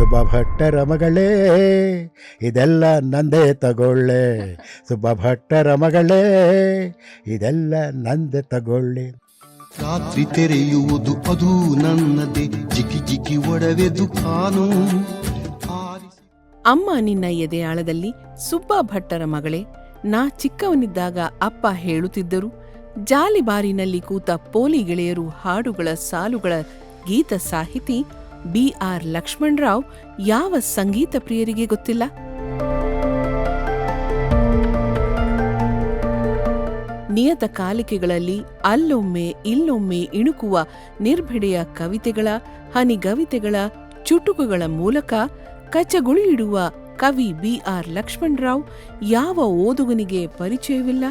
ಸುಬ್ಬ ಭಟ್ಟರ ಮಗಳೇ ಇದೆಲ್ಲ ನಂದೇ ತಗೊಳ್ಳೆ. ಸುಬ್ಬ ಭಟ್ಟರ ಮಗಳೇ ಇದೆಲ್ಲ ನಂದೆ ತಗೊಳ್ಳೆ. ರಾತ್ರಿ ತೆರೆಯುವುದು ಅದು ನನ್ನದೇ ಜಿಗಿ ಜಿಗಿ ಒಡವೆದು ಕಾನು ಅಮ್ಮ ನಿನ್ನ ಎದೆಯಾಳದಲ್ಲಿ ಸುಬ್ಬ ಭಟ್ಟರ ಮಗಳೇ ನಾ ಚಿಕ್ಕವನಿದ್ದಾಗ ಅಪ್ಪ ಹೇಳುತ್ತಿದ್ದರು ಜಾಲಿಬಾರಿನಲ್ಲಿ ಕೂತ ಪೋಲಿ ಗೆಳೆಯರು ಹಾಡುಗಳ ಸಾಲುಗಳ ಗೀತ ಸಾಹಿತಿ ಬಿ ಆರ್ ಲಕ್ಷ್ಮಣರಾವ್ ಯಾವ ಸಂಗೀತ ಪ್ರಿಯರಿಗೆ ಗೊತ್ತಿಲ್ಲ? ನಿಯತ ಕಾಲಿಕೆಗಳಲ್ಲಿ ಅಲ್ಲೊಮ್ಮೆ ಇಲ್ಲೊಮ್ಮೆ ಇಣುಕುವ ನಿರ್ಭಿಡೆಯ ಕವಿತೆಗಳ, ಹನಿಗವಿತೆಗಳ ಚುಟುಕುಗಳ ಮೂಲಕ ಕಚ್ಚಗುಳಿಯಿಡುವ ಕವಿ ಬಿ ಆರ್ ಲಕ್ಷ್ಮಣರಾವ್ ಯಾವ ಓದುಗನಿಗೆ ಪರಿಚಯವಿಲ್ಲ?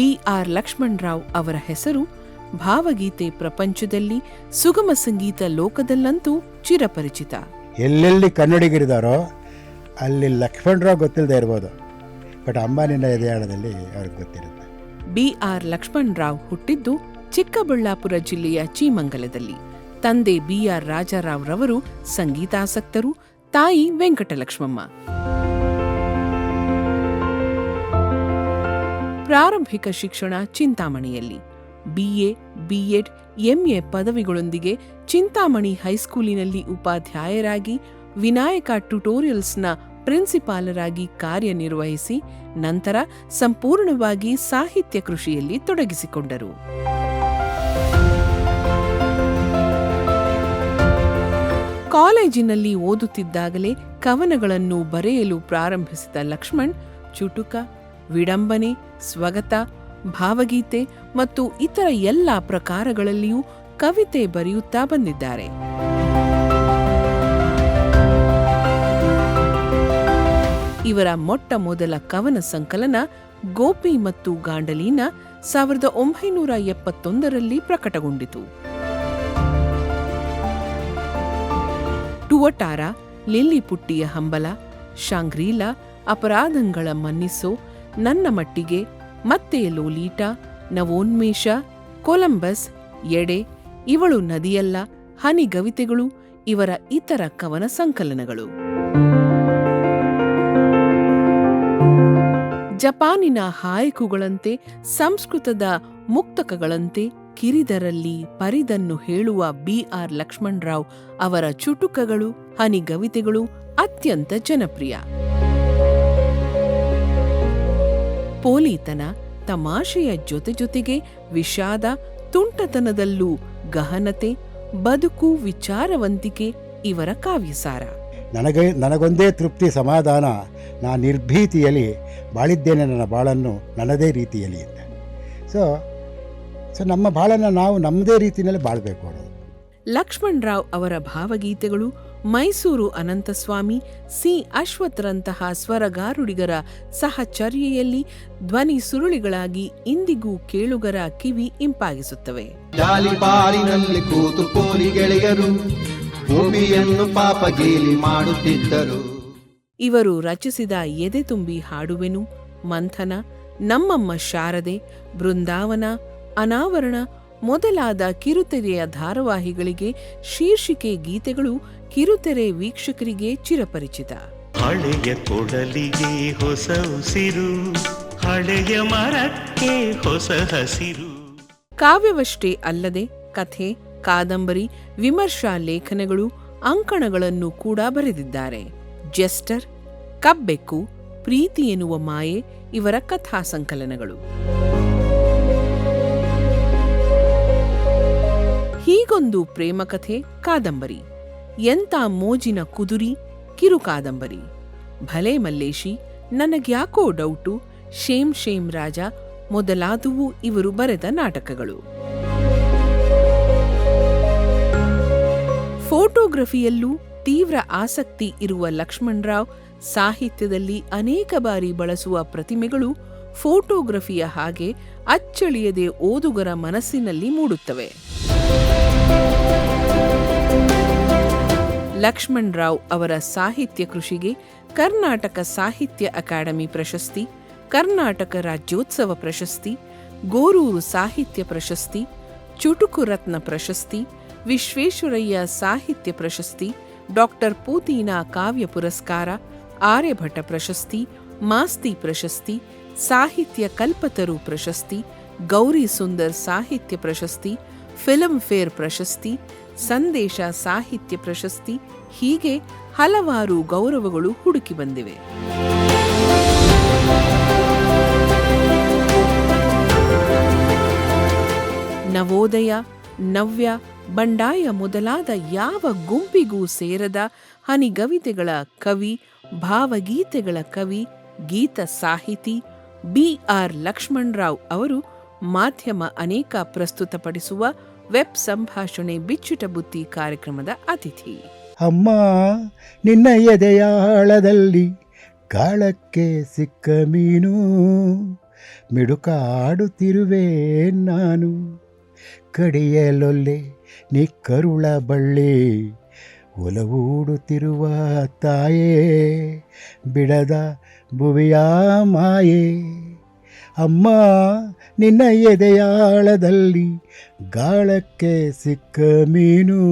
ಬಿ ಆರ್ ಲಕ್ಷ್ಮಣರಾವ್ ಅವರ ಹೆಸರು ಭಾವಗೀತೆ ಪ್ರಪಂಚದಲ್ಲಿ ಸುಗಮ ಸಂಗೀತ ಲೋಕದಲ್ಲಂತೂ ಚಿರಪರಿಚಿತ. ಎಲ್ಲೆಲ್ಲಿ ಕನ್ನಡಿಗರಿದಾರೋ ಅಲ್ಲಿ ಲಕ್ಷ್ಮಣರಾವ್ ಗೊತ್ತಿಲ್ಲದೆ ಇರ್ಬೋದು. ಬಟ್ ಅಂಬಾನಿನ ಎದೆಯಾಳದಲ್ಲಿ ಅವ್ರಿಗೆ ಗೊತ್ತಿರುತ್ತೆ. ಬಿ ಆರ್ ಲಕ್ಷ್ಮಣರಾವ್ ಹುಟ್ಟಿದ್ದು ಚಿಕ್ಕಬಳ್ಳಾಪುರ ಜಿಲ್ಲೆಯ ಚೀಮಂಗಲದಲ್ಲಿ. ತಂದೆ ಬಿ ಆರ್ ರಾಜಾರಾವ್ ರವರು ಸಂಗೀತಾಸಕ್ತರು ತಾಯಿ ವೆಂಕಟಲಕ್ಷ್ಮಮ್ಮ. ಪ್ರಾರಂಭಿಕ ಶಿಕ್ಷಣ ಚಿಂತಾಮಣಿಯಲ್ಲಿ. ಬಿಎ ಬಿಎಡ್ ಎಂಎ ಪದವಿಗಳೊಂದಿಗೆ ಚಿಂತಾಮಣಿ ಹೈಸ್ಕೂಲಿನಲ್ಲಿ ಉಪಾಧ್ಯಾಯರಾಗಿ, ವಿನಾಯಕ ಟ್ಯುಟೋರಿಯಲ್ಸ್ನ ಪ್ರಿನ್ಸಿಪಾಲರಾಗಿ ಕಾರ್ಯನಿರ್ವಹಿಸಿ, ನಂತರ ಸಂಪೂರ್ಣವಾಗಿ ಸಾಹಿತ್ಯ ಕೃಷಿಯಲ್ಲಿ ತೊಡಗಿಸಿಕೊಂಡರು. ಕಾಲೇಜಿನಲ್ಲಿ ಓದುತ್ತಿದ್ದಾಗಲೇ ಕವನಗಳನ್ನು ಬರೆಯಲು ಪ್ರಾರಂಭಿಸಿದ ಲಕ್ಷ್ಮಣ್, ಚುಟುಕ ವಿಡಂಬನೆ, ಸ್ವಗತ, ಭಾವಗೀತೆ ಮತ್ತು ಇತರ ಎಲ್ಲ ಪ್ರಕಾರಗಳಲ್ಲಿಯೂ ಕವಿತೆ ಬರೆಯುತ್ತಾ ಬಂದಿದ್ದಾರೆ. ಇವರ ಮೊಟ್ಟ ಮೊದಲ ಕವನ ಸಂಕಲನ ಗೋಪಿ ಮತ್ತು ಗಾಂಡಲೀನ ಸಾವಿರದ ಒಂಬೈನೂರ ಎಪ್ಪತ್ತೊಂದರಲ್ಲಿ ಪ್ರಕಟಗೊಂಡಿತು. ಟುವಟಾರ, ಲಿಲ್ಲಿಪುಟ್ಟಿಯ ಹಂಬಲ, ಶಾಂಗ್ರೀಲಾ, ಅಪರಾಧಗಳ ಮನ್ನಿಸೋ ನನ್ನ ಮಟ್ಟಿಗೆ ಮತ್ತೆ ಲೋಲೀಟ, ನವೋನ್ಮೇಷ, ಕೊಲಂಬಸ್, ಎಡೆ, ಇವಳು ನದಿಯಲ್ಲ ಹನಿಗವಿತೆಗಳು ಇವರ ಇತರ ಕವನ ಸಂಕಲನಗಳು. ಜಪಾನಿನ ಹಾಯಕುಗಳಂತೆ, ಸಂಸ್ಕೃತದ ಮುಕ್ತಕಗಳಂತೆ, ಕಿರಿದರಲ್ಲಿ ಪರಿದನ್ನು ಹೇಳುವ ಬಿ ಆರ್ ಲಕ್ಷ್ಮಣರಾವ್ ಅವರ ಚುಟುಕಗಳು ಹನಿಗವಿತೆಗಳು ಅತ್ಯಂತ ಜನಪ್ರಿಯ. ಪೋಲಿತನ ತಮಾಷೆಯ ಜೊತೆ ಜೊತೆಗೆ ವಿಷಾದ ತುಂಟತನದಲ್ಲೂ ಗಹನತೆ ಬದುಕು ವಿಚಾರವಂತಿಕೆ ಇವರ ಕಾವ್ಯಸಾರ. ನನಗೆ ನನಗೊಂದೇ ತೃಪ್ತಿ ಸಮಾಧಾನ ನಾ ನಿರ್ಭೀತಿಯಲ್ಲಿ ಬಾಳಿದ್ದೇನೆ ನನ್ನ ಬಾಳನ್ನು ನನ್ನದೇ ರೀತಿಯಲ್ಲಿ ಅಂತ ಸೊ ಸೊ ನಮ್ಮ ಬಾಳನ್ನು ನಾವು ನಮ್ಮದೇ ರೀತಿಯಲ್ಲಿ ಬಾಳಬೇಕು ಲಕ್ಷ್ಮಣರಾವ್ ಲಕ್ಷ್ಮಣ್ ರಾವ್ ಅವರ ಭಾವಗೀತೆಗಳು ಮೈಸೂರು ಅನಂತಸ್ವಾಮಿ ಸಿ. ಅಶ್ವಥ್ರಂತಹ ಸ್ವರಗಾರುಡಿಗರ ಸಹಚರ್ಯೆಯಲ್ಲಿ ಧ್ವನಿ ಸುರುಳಿಗಳಾಗಿ ಇಂದಿಗೂ ಕೇಳುಗರ ಕಿವಿ ಇಂಪಾಗಿಸುತ್ತವೆ. ಕೂತು ಪೋಲಿ ಗೆಳೆಯರು ಭೂಮಿಯನ್ನು ಮಾಡುತ್ತಿದ್ದರು. ಇವರು ರಚಿಸಿದ ಎದೆ ತುಂಬಿ ಹಾಡುವೆನು ಮಂಥನ ನಮ್ಮಮ್ಮ ಶಾರದೆ ಬೃಂದಾವನ ಅನಾವರಣ ಮೊದಲಾದ ಕಿರುತೆರೆಯ ಧಾರಾವಾಹಿಗಳಿಗೆ ಶೀರ್ಷಿಕೆ ಗೀತೆಗಳು ಕಿರುತೆರೆ ವೀಕ್ಷಕರಿಗೆ ಚಿರಪರಿಚಿತ. ಹಳೆಯ ಕೊಡಲಿಗೆ ಹೊಸ ಉಸಿರು ಹಳೆಯ ಮರಕ್ಕೆ ಹೊಸ ಹಸಿರು. ಕಾವ್ಯವಷ್ಟೇ ಅಲ್ಲದೆ ಕಥೆ ಕಾದಂಬರಿ ವಿಮರ್ಶಾ ಲೇಖನಗಳು ಅಂಕಣಗಳನ್ನು ಕೂಡ ಬರೆದಿದ್ದಾರೆ. ಜೆಸ್ಟರ್ ಕಬ್ಬೆಕ್ಕು ಪ್ರೀತಿ ಎನ್ನುವ ಮಾಯೆ ಇವರ ಕಥಾ ಸಂಕಲನಗಳು. ಹೀಗೊಂದು ಪ್ರೇಮಕಥೆ ಕಾದಂಬರಿ. ಎಂತ ಮೋಜಿನ ಕುದುರಿ, ಕಿರು ಕಾದಂಬರಿ. Bhale Malleshi, Nanagyako doubt, shame shame Raja, ಮೊದಲಾದವು ಇವರು ಬರೆದ ನಾಟಕಗಳು. ಫೋಟೋಗ್ರಫಿಯಲ್ಲೂ ತೀವ್ರ ಆಸಕ್ತಿ ಇರುವ ಲಕ್ಷ್ಮಣರಾವ್ ಸಾಹಿತ್ಯದಲ್ಲಿ ಅನೇಕ ಬಾರಿ ಬಳಸುವ ಪ್ರತಿಮೆಗಳು ಫೋಟೋಗ್ರಫಿಯ ಹಾಗೆ ಅಚ್ಚಳಿಯದೆ ಓದುಗರ ಮನಸ್ಸಿನಲ್ಲಿ ಮೂಡುತ್ತವೆ. ಲಕ್ಷ್ಮಣ್ ರಾವ್ ಅವರ ಸಾಹಿತ್ಯ ಕೃಷಿಗೆ ಕರ್ನಾಟಕ ಸಾಹಿತ್ಯ ಅಕಾಡೆಮಿ ಪ್ರಶಸ್ತಿ, ಕರ್ನಾಟಕ ರಾಜ್ಯೋತ್ಸವ ಪ್ರಶಸ್ತಿ, ಗೋರೂರು ಸಾಹಿತ್ಯ ಪ್ರಶಸ್ತಿ, ಚುಟುಕು ರತ್ನ ಪ್ರಶಸ್ತಿ, ವಿಶ್ವೇಶ್ವರಯ್ಯ ಸಾಹಿತ್ಯ ಪ್ರಶಸ್ತಿ, ಡಾಕ್ಟರ್ ಪೂತೀನಾ ಕಾವ್ಯ ಪುರಸ್ಕಾರ, ಆರ್ಯಭಟ ಪ್ರಶಸ್ತಿ, ಮಾಸ್ತಿ ಪ್ರಶಸ್ತಿ, ಸಾಹಿತ್ಯ ಕಲ್ಪತರು ಪ್ರಶಸ್ತಿ ಗೌರಿ ಸುಂದರ್ ಸಾಹಿತ್ಯ ಪ್ರಶಸ್ತಿ ಫಿಲ್ಮ್ ಫೇರ್ ಪ್ರಶಸ್ತಿ, ಸಂದೇಶ ಸಾಹಿತ್ಯ ಪ್ರಶಸ್ತಿ, ಹೀಗೆ ಹಲವಾರು ಗೌರವಗಳು ಹುಡುಕಿ ಬಂದಿವೆ. ನವೋದಯ, ನವ್ಯ, ಬಂಡಾಯ ಮೊದಲಾದ ಯಾವ ಗುಂಪಿಗೂ ಸೇರದ ಹನಿಗವಿತೆಗಳ ಕವಿ, ಭಾವಗೀತೆಗಳ ಕವಿ, ಗೀತ ಸಾಹಿತಿ ಬಿ ಆರ್ ಲಕ್ಷ್ಮಣರಾವ್ ಅವರು ಮಾಧ್ಯಮ ಅನೇಕ ಪ್ರಸ್ತುತಪಡಿಸುವ ವೆಬ್ ಸಂಭಾಷಣೆ ಬಿಚ್ಚುಟ ಬುತ್ತಿ ಕಾರ್ಯಕ್ರಮದ ಅತಿಥಿ. ಅಮ್ಮ, ನಿನ್ನ ಎದೆಯಾಳದಲ್ಲಿ ಗಾಳಕ್ಕೆ ಸಿಕ್ಕ ಮೀನು. ಮಿಡುಕಾಡುತ್ತಿರುವೆ ನಾನು. ಕಡಿಯಲೊಲ್ಲೆ ನೀ ಕರುಳ ಬಳ್ಳಿ. ಒಲವೂಡುತ್ತಿರುವ ತಾಯೇ, ಬಿಡದ ಭುವಿಯ ಮಾಯೆ. ಅಮ್ಮ ನಿನ್ನ ಎದೆಯಾಳದಲ್ಲಿ ಗಾಳಕ್ಕೆ ಸಿಕ್ಕ ಮೀನು.